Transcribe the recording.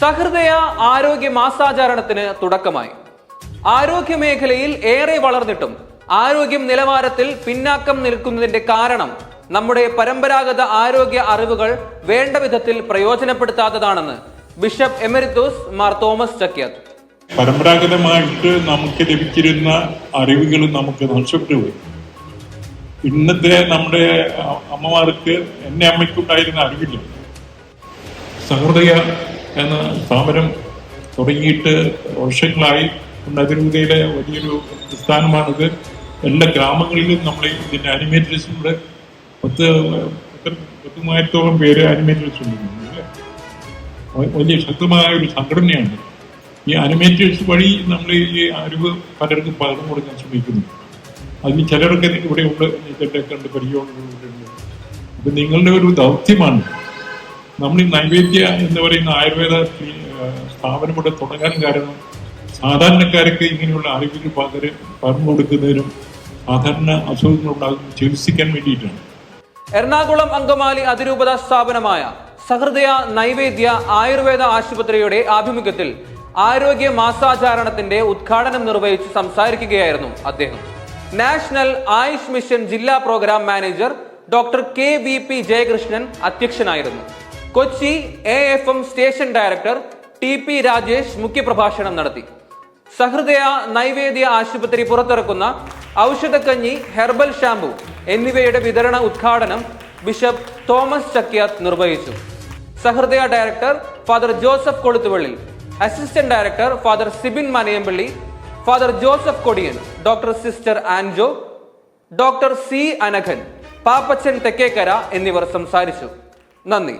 സഹൃദയ ആരോഗ്യ മാസാചാരണത്തിന് തുടക്കമായി. ആരോഗ്യ മേഖലയിൽ ഏറെ വളർന്നിട്ടും ആരോഗ്യം നിലവാരത്തിൽ പിന്നാക്കം നിൽക്കുന്നതിന്റെ കാരണം നമ്മുടെ പരമ്പരാഗത ആരോഗ്യ അറിവുകൾ വേണ്ട വിധത്തിൽ പ്രയോജനപ്പെടുത്താത്തതാണെന്ന് bishop emeritus Mar Thomas Chakyath. പരമ്പരാഗതമായിട്ട് നമുക്ക് ലഭിച്ചിരുന്ന അറിവുകൾ നമുക്ക് നഷ്ടപ്പെട്ടു. പോയി ഇന്നത്തെ നമ്മുടെ അമ്മമാർക്ക് എന്നെ അമ്മയ്ക്കുണ്ടായിരുന്ന അറിവില്ല. സഹൃദയ എന്ന സ്ഥാപനം തുടങ്ങിയിട്ട് വർഷങ്ങളായി അതിരൂപതയുടെ വലിയൊരു പ്രസ്ഥാനമാണിത്. എല്ലാ ഗ്രാമങ്ങളിലും നമ്മൾ ഇതിന്റെ അനിമേറ്റേഴ്സിലൂടെ പത്ത് പത്ത് മൂവായിരത്തോളം പേര് അനിമേറ്റേഴ്സ് വലിയ ശക്തമായ ഒരു സംഘടനയാണ്. ഈ അനിമേറ്റേഴ്സ് വഴി നമ്മൾ ഈ അറിവ് പലർക്കും പകർന്നു കൊടുക്കാൻ ശ്രമിക്കുന്നു. അതിന് ചിലരൊക്കെ ഇവിടെ ഉണ്ട് കണ്ട് പരിചയമുണ്ട് അപ്പൊ നിങ്ങളുടെ ഒരു ദൗത്യമാണ് നമ്മൾ ഈ നൈവേദ്യ എന്ന് പറയുന്ന ആയുർവേദ സ്ഥാപനം ഇവിടെ തുടങ്ങാൻ കാരണം സാധാരണക്കാർക്ക് ഇങ്ങനെയുള്ള ആരോഗ്യ പകരം പറഞ്ഞു കൊടുക്കുന്നതിനും സാധാരണ അസുഖങ്ങൾ ഉണ്ടാകുന്ന ചികിത്സിക്കാൻ വേണ്ടിയിട്ടാണ്. എറണാകുളം അങ്കമാലി അതിരൂപത സ്ഥാപനമായ സഹൃദയ നൈവേദ്യ ആയുർവേദ ആശുപത്രിയുടെ ആഭിമുഖ്യത്തിൽ ആരോഗ്യ മാസാചാരണത്തിന്റെ ഉദ്ഘാടനം നിർവഹിച്ച് സംസാരിക്കുകയായിരുന്നു അദ്ദേഹം. നാഷണൽ ആയുഷ് മിഷൻ ജില്ലാ programme manager doctor K V P Jayakrishnan അധ്യക്ഷനായിരുന്നു. Kochi A F M station director T P Rajesh മുഖ്യപ്രഭാഷണം നടത്തി. സഹൃദയ നൈവേദ്യ ആശുപത്രി പുറത്തിറക്കുന്ന ഔഷധക്കഞ്ഞി ഹെർബൽ ഷാംപൂ എന്നിവയുടെ വിതരണ ഉദ്ഘാടനം ബിഷപ്പ് തോമസ് ചക്യാത്ത് നിർവഹിച്ചു. Sahrudaya director father Joseph Koluthuvally assistant director father Sibin Manayampally father Joseph Kodiyan doctor sister Anjo doctor C അനഘൻ Pappachan Thekkekara എന്നിവർ സംസാരിച്ചു. നന്ദി.